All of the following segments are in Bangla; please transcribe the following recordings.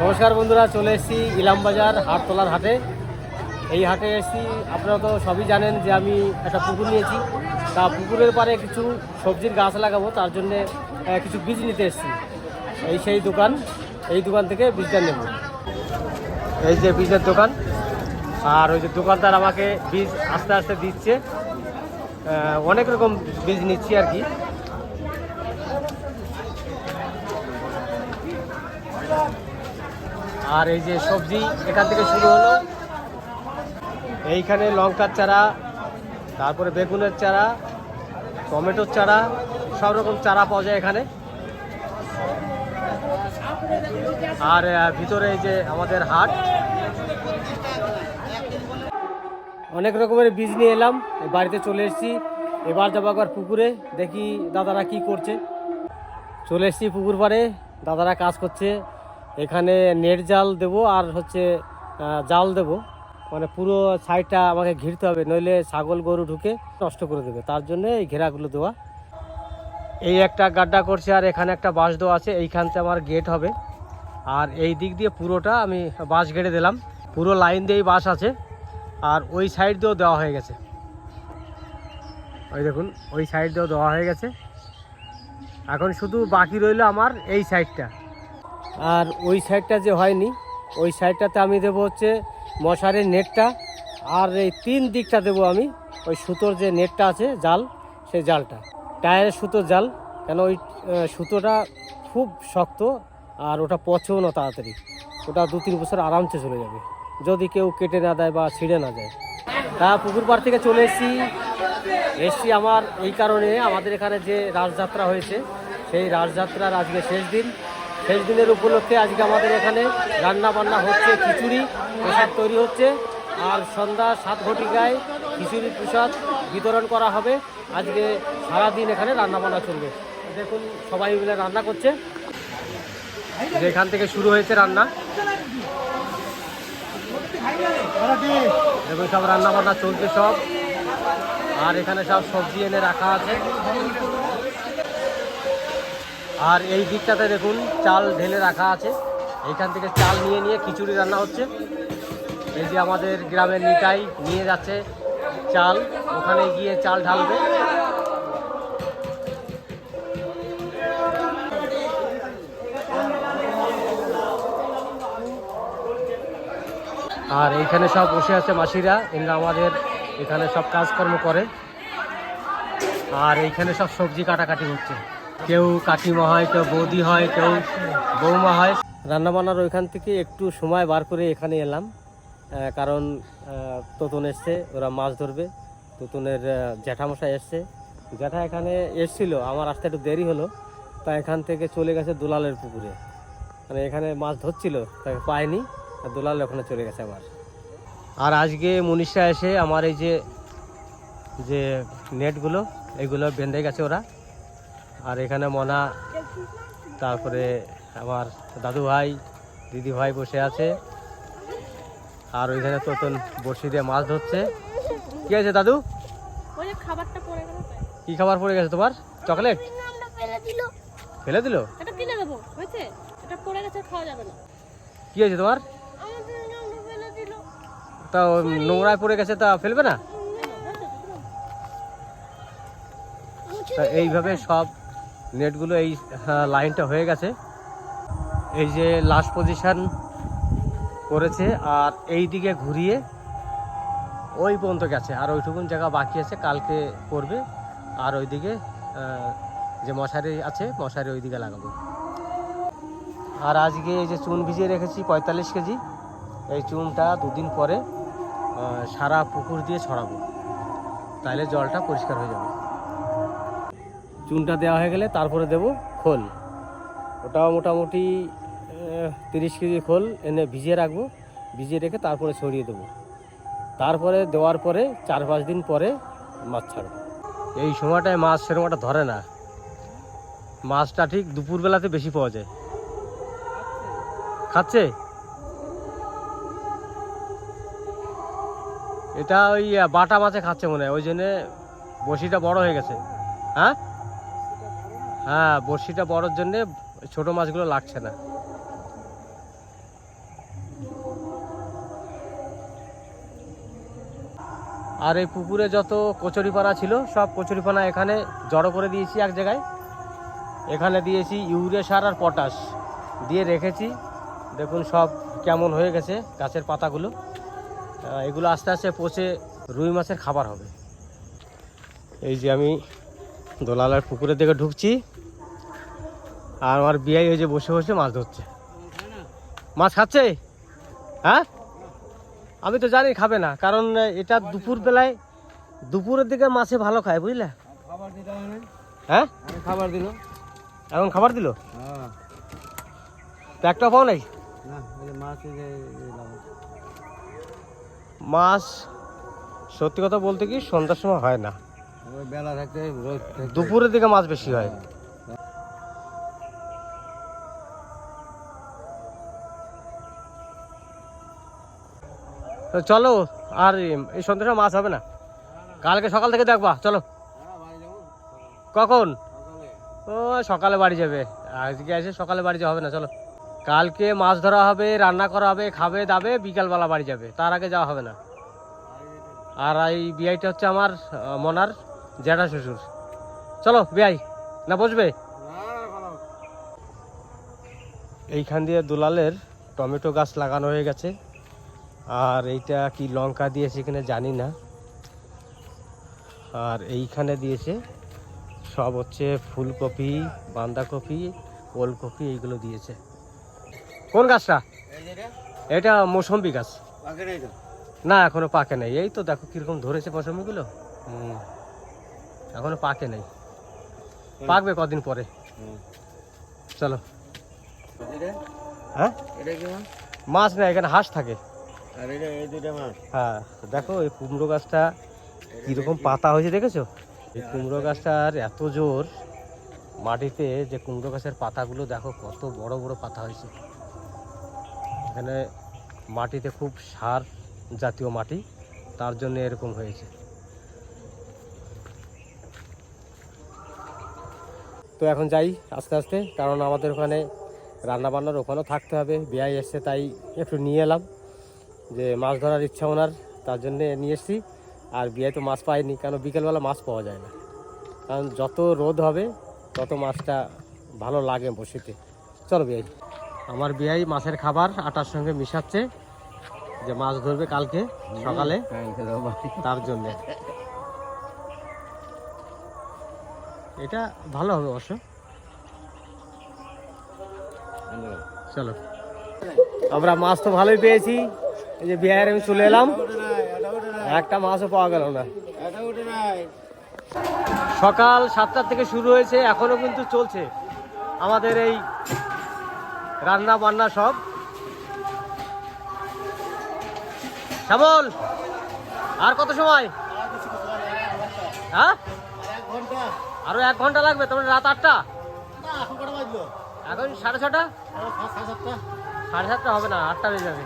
নমস্কার বন্ধুরা, চলে এসেছি ইলামবাজার হাটতলার হাটে। এই হাটে এসেছি, আপনারা তো সবই জানেন যে আমি একটা পুকুর নিয়েছি। তা পুকুরের পারে কিছু সবজির গাছ লাগাবো, তার জন্যে কিছু বীজ নিতে এসেছি। এই সেই দোকান, এই দোকান থেকে বীজটা নেব। এই যে বীজের দোকান, আর ওই যে দোকানদার আমাকে বীজ আস্তে আস্তে দিচ্ছে। অনেক রকম বীজ নিচ্ছি আর কি। আর এই যে সবজি এখান থেকে শুরু হলো। এইখানে লঙ্কার চারা, তারপরে বেগুনের চারা, টমেটোর চারা, সব রকম চারা পাওয়া যায় এখানে। আর ভিতরে এই যে আমাদের হাট। অনেক রকমের বীজ নিয়ে এলাম বাড়িতে চলে এসেছি। এবার যাব একবার পুকুরে, দেখি দাদারা কি করছে। চলে এসেছি পুকুর পাড়ে, দাদারা কাজ করছে। এখানে নেট জাল দেব আর হচ্ছে জাল দেব। মানে পুরো সাইডটা আমাকে ঘিরতে হবে, নইলে ছাগল গরু ঢুকে নষ্ট করে দেবে। তার জন্য এই ঘেরাগুলো দেওয়া। এই একটা গাড্ডা করছে আর এখানে একটা বাঁশ দেওয়া আছে এইখানতে আমার গেট হবে। আর এই দিক দিয়ে পুরোটা আমি বাঁশ গেড়ে দিলাম। পুরো লাইন দিয়েই বাঁশ আছে। আর ওই সাইড দিয়েও দেওয়া হয়ে গেছে। ওই দেখুন, ওই সাইড দিয়েও দেওয়া হয়ে গেছে। এখন শুধু বাকি রইল আমার এই সাইডটা। আর ওই সাইডটা যে হয়নি, ওই সাইডটাতে আমি দেবো হচ্ছে মশারির নেটটা, আর এই তিন দিকটা দেবো আমি, ওই সুতোর যে নেটটা আছে, জাল, সেই জালটা। টায়ারের সুতোর জাল, কেন ওই সুতোটা খুব শক্ত, আর ওটা পচেও না তাড়াতাড়ি। ওটা দু তিন বছর আরামসে চলে যাবে, যদি কেউ কেটে না দেয় বা ছিঁড়ে না যায়। তা পুকুর পাড় থেকে চলে এসেছি, এসছি আমার এই কারণে আমাদের এখানে যে রাজযাত্রা হয়েছে, সেই রাজযাত্রার আজকে শেষ দিন। শেষ দিনের উপলক্ষে আজকে আমাদের এখানে রান্না বান্না হচ্ছে, খিচুড়ি, প্রসাদ তৈরি হচ্ছে। আর সন্ধ্যা সাত ঘটিকায় খিচুড়ি প্রসাদ বিতরণ করা হবে। আজকে সারাদিন এখানে রান্না বান্না চলবে। দেখুন, সবাই মিলে রান্না করছে। যেখান থেকে শুরু হয়েছে রান্না। দেখুন, সব রান্না বান্না চলছে সব। আর এখানে সব সবজি এনে রাখা আছে। আর এই দিকটাতে দেখুন, চাল ঢেলে রাখা আছে। এইখান থেকে চাল নিয়ে নিয়ে খিচুড়ি রান্না হচ্ছে। এই যে আমাদের গ্রামের নিতাই নিয়ে যাচ্ছে চাল, ওখানে গিয়ে চাল ঢালবে। আর এইখানে সব বসে আছে মাসিরা, এরা আমাদের এখানে সব কাজকর্ম করে। আর এইখানে সব সবজি কাটাকাটি হচ্ছে। কেউ কাকিমা হয় কেউ বৌদি হয় কেউ বৌমা হয়। রান্নাবান্নার ওইখান থেকে একটু সময় বার করে এখানে এলাম। কারণ তোতন এসছে ওরা মাছ ধরবে। তোতনের জ্যাঠামশাই এসছে। জ্যাঠা এখানে এসছিল আমার আসতে একটু দেরি হলো। তা এখান থেকে চলে গেছে দুলালের পুকুরে। মানে এখানে মাছ ধরছিল তাকে পায়নি আর দুলাল ওখানে চলে গেছে আবার। আর আজকে মনীষা এসে আমার এই যে যে নেটগুলো এগুলো বেঁধে গেছে ওরা। আর এখানে মনা তারপরে আমার দাদু ভাই দিদি ভাই বসে আছে। আর ওইখানে তোতন বড়শি দিয়ে মাছ ধরছে। কি আছে দাদু। কি খাবার পড়ে গেছে তোমার? চকলেট? ফেলে দিল। কি হয়েছে তোমার? তা নোংরায় পড়ে গেছে তা ফেলবে না? এইভাবে সব নেটগুলো এই হ্যাঁ, লাইনটা হয়ে গেছে। এই যে লাস্ট পজিশন করেছে আর এই দিকে ঘুরিয়ে ওই পর্যন্ত গেছে। আর ওইটুকুন জায়গা বাকি আছে কালকে করবে। আর ওইদিকে যে মশারি আছে মশারি ওই দিকে লাগাবো। আর আজকে এই যে চুন ভিজিয়ে রেখেছি পঁয়তাল্লিশ কেজি। এই চুনটা দুদিন পরে সারা পুকুর দিয়ে ছড়াবো। তাহলে জলটা পরিষ্কার হয়ে যাবে। চুনটা দেওয়া হয়ে গেলে তারপরে দেব খোল। ওটাও মোটামুটি তিরিশ কেজি খোল এনে ভিজিয়ে রাখব। ভিজিয়ে রেখে তারপরে ছড়িয়ে দেবো। তারপরে দেওয়ার পরে চার পাঁচ দিন পরে মাছ ছাড়বো। এই সময়টায় মাছ সেরকম একটা ধরে না। মাছটা ঠিক দুপুরবেলাতে বেশি পাওয়া যায়। খাচ্ছে? এটা ওই বাটা মাছে খাচ্ছে মনে হয়। ওই জন্যে বড়শিটা বড় হয়ে গেছে। হ্যাঁ? হ্যাঁ বড়শিটা বড়র জন্যে ছোট মাছগুলো লাগছে না। আর এই পুকুরে যত কচুরিপানা ছিল, সব কচুরিপানা এখানে জড়ো করে দিয়েছি এক জায়গায়। এখানে দিয়েছি ইউরিয়া সার আর পটাশ দিয়ে রেখেছি। দেখুন সব কেমন হয়ে গেছে গাছের পাতাগুলো। এগুলো আস্তে আস্তে পচে রুই মাছের খাবার হবে। এই যে আমি দোলালার পুকুরের দিকে ঢুকছি। আর আমার বিয়াই হয়েছে বসে বসে মাছ ধরছে। মাছ খাচ্ছে? হ্যাঁ? আমি তো জানি খাবে না, কারণ এটা দুপুর বেলায় দুপুরের দিকে মাছে ভালো খায়, বুঝলে? হয়? খাবার দিল এখন খাবার দিল? একটা পাও নাই? মাছ সত্যি কথা বলতে কি সন্ধ্যার সময় হয় না। দুপুরের দিকে মাছ বেশি হয়। চলো, আর এই সন্ধ্যার সময় মাছ হবে না। কালকে সকাল থেকে দেখবা, চলো। কখন? ও, সকালে বাড়ি যাবে। আজকে এসে সকালে বাড়ি যাওয়া হবে না, চলো। কালকে মাছ ধরা হবে, রান্না করা হবে, খাবে, দাবে, বিকালবেলা বাড়ি যাবে। তার আগে যাওয়া হবে না। আর এই বিআইটা হচ্ছে আমার মনার। জ্যাঠা শ্বশুর। চলো বিআই না বসবে? এইখান দিয়ে দুলালের টমেটো গাছ লাগানো হয়ে গেছে। আর এইটা কি লঙ্কা দিয়েছে এখানে জানি না। আর এইখানে দিয়েছে সব হচ্ছে ফুলকপি বাঁধাকপি ওলকপি এইগুলো দিয়েছে। কোন গাছটা? এটা মৌসম্বি গাছ। না এখনও পাকে নাই। এই তো দেখো কীরকম ধরেছে মৌসম্বিগুলো হুম। এখনও পাকে নাই। পাকবে কদিন পরে। চলো। হ্যাঁ? মাছ না, এখানে হাঁস থাকে। হ্যাঁ দেখো এই কুমড়ো গাছটা কীরকম পাতা হয়েছে, দেখেছ? এই কুমড়ো গাছটার এত জোর মাটিতে যে কুমড়ো গাছের পাতাগুলো দেখো কত বড় বড় পাতা হয়েছে। এখানে মাটিতে খুব সার জাতীয় মাটি, তার জন্য এরকম হয়েছে। তো এখন যাই আস্তে আস্তে কারণ আমাদের ওখানে রান্না বান্নার ওখানেও থাকতে হবে। বিয়াই এসছে তাই একটু নিয়ে এলাম যে মাছ ধরার ইচ্ছা ওনার তার জন্য নিয়ে এসেছি। আর বিয়ে তো মাছ পাইনি কারণ বিকেলবেলা মাছ পাওয়া যায় না। কারণ যত রোদ হবে তত মাছটা ভালো লাগে বসিতে। চলো বিয়াই আমার বিয়াই মাছের খাবার আটার সঙ্গে মিশাচ্ছে যে মাছ ধরবে কালকে সকালে। তার জন্যে। এটা ভালো হবে অবশ্য। চলো। আমরা মাছ তো ভালোই পেয়েছি। এই যে বিহারে আমি চলে এলাম। একটা মাছও পাওয়া গেল না। সকাল সাতটার থেকে শুরু হয়েছে, এখনও কিন্তু চলছে। আমাদের এই রান্না বান্না সব। শ্যামল, আর কত সময়? হ্যাঁ? আরও এক ঘণ্টা লাগবে তোমার রাত আটটা। এখন সাড়ে ছটা? সাড়ে সাতটা। হবে না আটটা বেজে যাবে।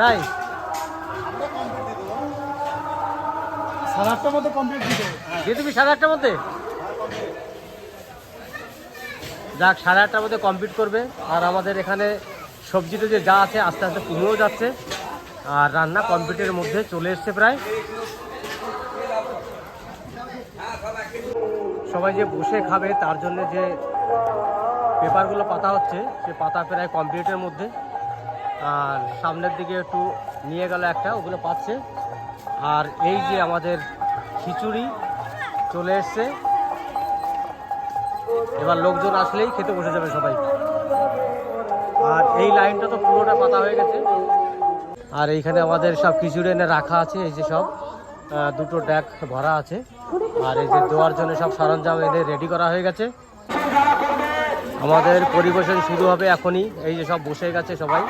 তাই? সাড়ে আটটার মধ্যে কমপ্লিট দিয়ে তুমি সাড়ে আটটার মধ্যে? যাক সাড়ে আটটার মধ্যে কমপ্লিট করবে। আর আমাদের এখানে সবজিতে যে যা আছে আস্তে আস্তে কমেও যাচ্ছে। আর রান্না কমপ্লিটের মধ্যে চলে এসছে প্রায়। সবাই যে বসে খাবে, তার জন্য যে পেপারগুলো পাতা হচ্ছে, সে পাতা প্রায় কমপ্লিটের মধ্যে। আর সামনের দিকে একটু নিয়ে গেল একটা, ওগুলো পাচ্ছে। আর এই যে আমাদের খিচুড়ি চলে এসছে। এবার লোকজন আসলেই খেতে বসে যাবে সবাই। আর এই লাইনটা তো পুরোটা পাতা হয়ে গেছে। আর এইখানে আমাদের সব খিচুড়ি এনে রাখা আছে, এই যে সব। দুটো ড্যাক ভরা আছে। আর এই যে দেওয়ার জন্য সব সরঞ্জাম এদের রেডি করা হয়ে গেছে। আমাদের পরিবেশন শুরু হবে এখনই। এই যে সব বসে গেছে সবাই।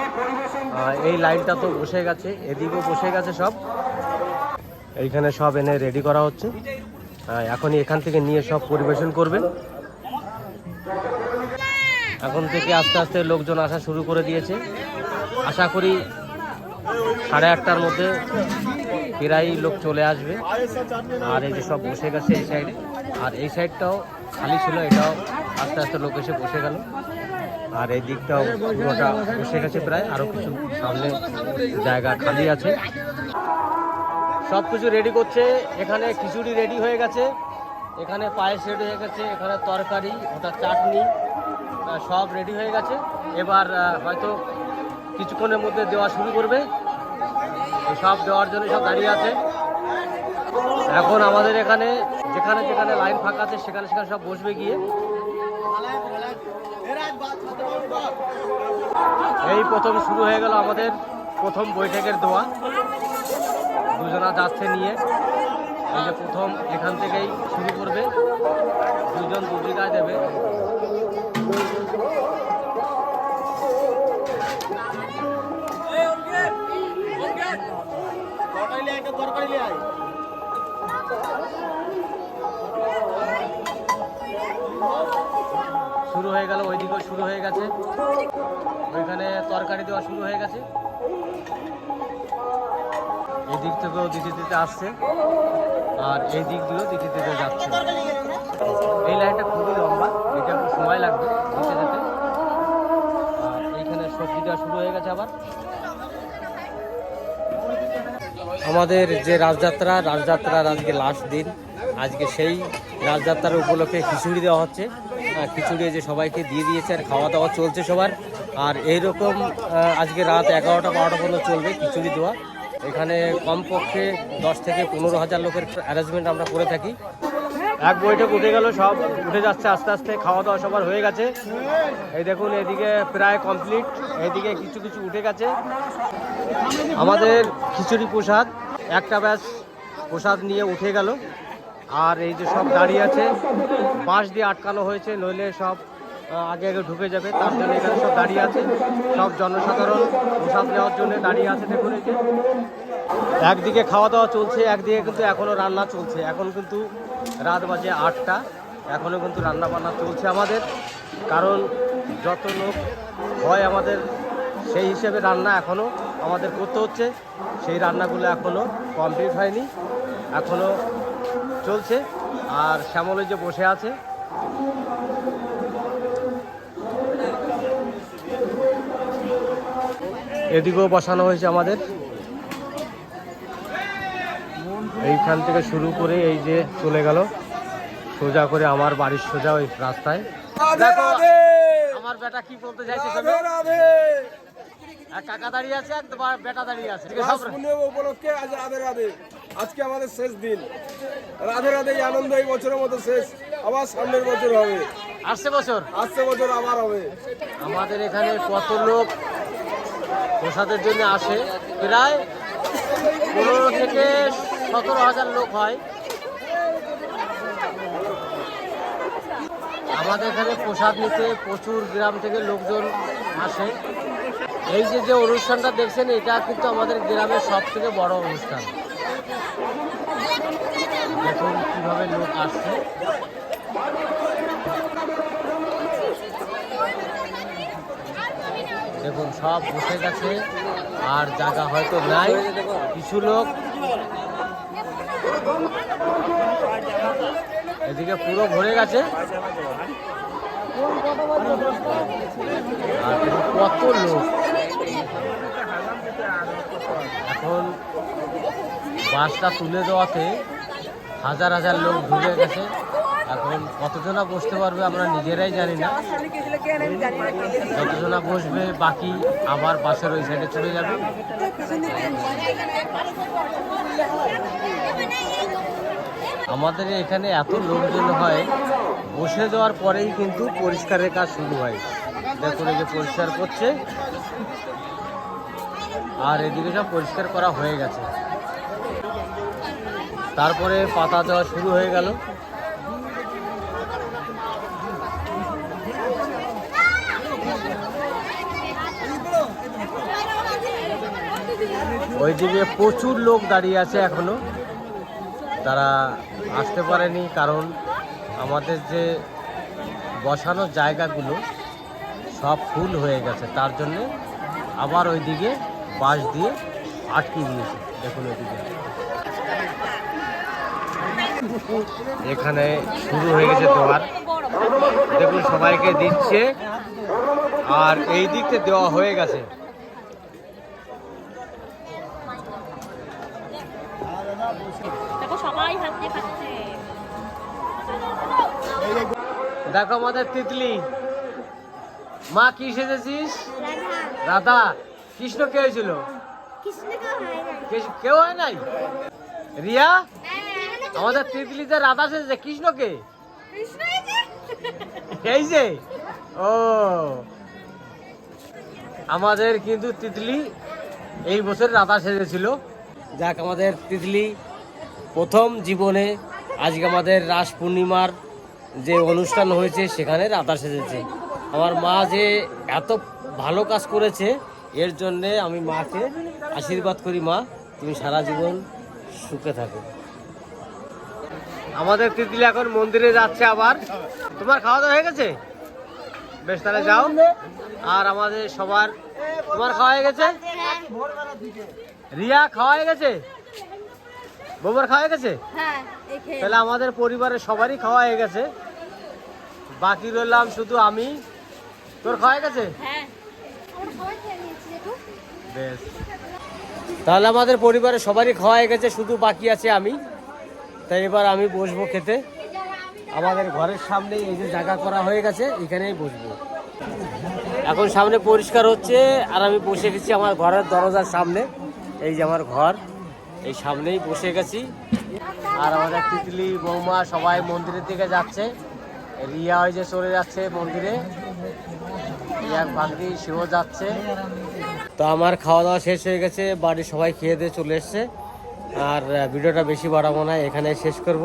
এই লাইনটা তো বসে গেছে, এদিকেও বসে গেছে সব। এইখানে সব এনে রেডি করা হচ্ছে। এখনই এখান থেকে নিয়ে সব পরিবেশন করবে এখন থেকে আস্তে আস্তে লোকজন আসা শুরু করে দিয়েছে। আশা করি সাড়ে আটটার মধ্যে প্রায় লোক চলে আসবে। আর এই যে সব বসে গেছে এই সাইডে আর এই সাইডটাও খালি ছিল, এটাও আস্তে আস্তে লোক এসে বসে গেল। আর এই দিকটাও পুরোটা বসে গেছে প্রায় আরও কিছু সামনে জায়গা খালি আছে। সব কিছু রেডি করছে, এখানে খিচুড়ি রেডি হয়ে গেছে। এখানে পায়েস রেডি হয়ে গেছে, এখানে তরকারি, ওটা চাটনি সব রেডি হয়ে গেছে। এবার হয়তো কিছুক্ষণের মধ্যে দেওয়া শুরু করবে। সব দেওয়ার জন্য সব দাঁড়িয়ে আছে। এখন আমাদের এখানে, যেখানে যেখানে লাইন ফাঁকা আছে, সেখানে সেখানে সব বসবে গিয়ে। এই প্রথম শুরু হয়ে গেল আমাদের প্রথম বৈঠকের দোয়া। দুজনা যাচ্ছে নিয়ে। এই যে প্রথম, এখান থেকেই শুরু করবে। দুজন দুদিকায় দেবে। শুরু হয়ে গেল, ওইদিকেও শুরু হয়ে গেছে। ওইখানে তরকারি দেওয়া শুরু হয়ে গেছে। এই দিক থেকেও দিতে দিতে আসছে, আর এই দিক দিয়েও দিতে দিতে যাচ্ছে। এই লাইনটা খুবই লম্বা, এটা একটু সময় লাগবে দিতে যেতে আর এইখানে সবজি দেওয়া শুরু হয়ে গেছে আবার। আমাদের যে রাজযাত্রা, রাজযাত্রার আজকে লাস্ট দিন, আজকে সেই রাজযাত্রার উপলক্ষে খিচুড়ি দেওয়া হচ্ছে। খিচুড়ি যে সবাইকে দিয়ে দিয়েছে আর খাওয়া দাওয়া চলছে সবার। আর এইরকম আজকে রাত এগারোটা বারোটা পর্যন্ত চলবে খিচুড়ি দেওয়া। এখানে কমপক্ষে দশ থেকে পনেরো হাজার লোকের অ্যারেঞ্জমেন্ট আমরা করে থাকি। এক বইটা উঠে গেল, সব উঠে যাচ্ছে আস্তে আস্তে খাওয়া দাওয়া সবার হয়ে গেছে। এই দেখুন, এদিকে প্রায় কমপ্লিট এদিকে কিছু কিছু উঠে গেছে। আমাদের খিচুড়ি প্রসাদ, একটা ব্যাস প্রসাদ নিয়ে উঠে গেল। আর এই যে সব দাঁড়িয়ে আছে, বাঁশ দিয়ে আটকানো হয়েছে, নইলে সব আগে আগে ঢুকে যাবে, তার জন্য এখানে সব দাঁড়িয়ে আছে। সব জনসাধারণ প্রসাদ নেওয়ার জন্য দাঁড়িয়ে আছে, দেখুন এই যে। একদিকে খাওয়া দাওয়া চলছে, একদিকে কিন্তু এখনও রান্না চলছে। এখন কিন্তু রাত বাজে আটটা এখনও কিন্তু রান্না বান্না চলছে আমাদের। কারণ যত লোক হয় আমাদের, সেই হিসেবে রান্না এখনও আমাদের করতে হচ্ছে। সেই রান্নাগুলো এখনও কমপ্লিট হয়নি এখনও চলছে। আর শ্যামল যে বসে আছে। এদিকেও বসানো হয়েছে আমাদের। এইখান থেকে শুরু করে এই যে চলে গেল। সোজা করে আমার বাড়ির সোজা ওই রাস্তায়। দেখো, আমার বেটা কি বলতে চাইছে কাকা দাঁড়িয়ে আছে এক বা- বেটা দাঁড়িয়ে আছে উপলক্ষে আজ রাধে রাধে। আজকে আমাদের শেষ দিন। রাধে রাধে এই আনন্দ এই বছরের মতো শেষ। আবার সামনের বছর হবে। আসছে বছর? আসছে বছর আবার হবে। আমাদের এখানে কত লোক প্রসাদের জন্য আসে? প্রায় পনেরো থেকে সতেরো হাজার লোক হয়। আমাদের এখানে প্রসাদ নিতে প্রচুর গ্রাম থেকে লোকজন আসে। এই যে যে অনুষ্ঠানটা দেখছেন, এটা কিন্তু আমাদের গ্রামের সব থেকে বড় অনুষ্ঠান। দেখুন কীভাবে লোক আসছে। দেখুন, সব বসে গেছে, আর জায়গা হয়তো নাই। কিছু লোক এদিকে পুরো ভরে গেছে। কত লোক। এখন বাসটা তুলে দেওয়াতে হাজার হাজার লোক ঢুকে গেছে। এখন কতজনা বসতে পারবে আমরা নিজেরাই জানি না। যতজনা বসবে বাকি আবার বাসের ওই সাইডে চলে যাবে। আমাদের এখানে এত লোকজন হয়, বসে যাওয়ার পরেই কিন্তু পরিষ্কারের কাজ শুরু হয়। দেখুন এই যে পরিষ্কার করছে। আর এদিকে সব পরিষ্কার করা হয়ে গেছে। তারপরে পাতা দেওয়া শুরু হয়ে গেল। ওইদিকে প্রচুর লোক দাঁড়িয়ে আছে এখনও। তারা আসতে পারেনি, কারণ আমাদের যে বসানোর জায়গাগুলো সব ফুল হয়ে গেছে, তার জন্যে আবার ওইদিকে বাঁশ দিয়ে আটকে দিয়েছে, দেখুন ওইদিকে। এখানে শুরু হয়ে গেছে দোয়ার। দেখুন সবাইকে দিচ্ছে, আর এই দিকতে দেওয়া হয়ে গেছে। দেখো আমাদের তিতলি। মা কি সেজেছিস? রাধা। কৃষ্ণ কে হয়েছিল? কৃষ্ণ- কেউ হয় নাই? রিয়া আমাদের তিতলিতে রাধা সেজেছে কৃষ্ণকে এই যে? ও। আমাদের কিন্তু তিতলি এই বছর রাধা সেজেছিল। যাক আমাদের তিতলি প্রথম জীবনে আজকে আমাদের রাস পূর্ণিমার যে অনুষ্ঠান হয়েছে সেখানে রাধা সেজেছে। আমার মা যে এত ভালো কাজ করেছে এর জন্যে আমি মাকে আশীর্বাদ করি মা তুমি সারা জীবন সুখে থাকো। আমাদের তিতলি এখন মন্দিরে যাচ্ছে আবার। তোমার খাওয়া দাওয়া হয়ে গেছে? বেশ তাহলে যাও। আর আমাদের সবার তোমার খাওয়া হয়ে গেছে? রিয়া খাওয়া হয়ে গেছে? বৌমার খাওয়া হয়ে গেছে? হ্যাঁ তাহলে আমাদের পরিবারের সবারই খাওয়া হয়ে গেছে। বাকি রইলাম শুধু আমি। তোর খাওয়া গেছে? হ্যাঁ। বেশ। তাহলে আমাদের পরিবারের সবারই খাওয়া গেছে শুধু বাকি আছে আমি। তাই এবার আমি বসবো খেতে। আমাদের ঘরের সামনেই এই যে জায়গা করা হয়ে গেছে এখানেই বসবো। এখন সামনে পরিষ্কার হচ্ছে আর আমি বসে গেছি আমার ঘরের দরজার সামনে। এই যে আমার ঘর এই সামনেই বসে গেছি। আর আমাদের তিতলি বৌমা সবাই মন্দিরের দিকে যাচ্ছে। রিয়া ওই যে চলে যাচ্ছে মন্দিরে। রিয়া ভাগ্নি সেও যাচ্ছে। তো আমার খাওয়া দাওয়া শেষ হয়ে গেছে, বাড়ির সবাই খেয়ে দিয়ে চলে এসছে। আর ভিডিওটা বেশি বাড়াবো না এখানে শেষ করব।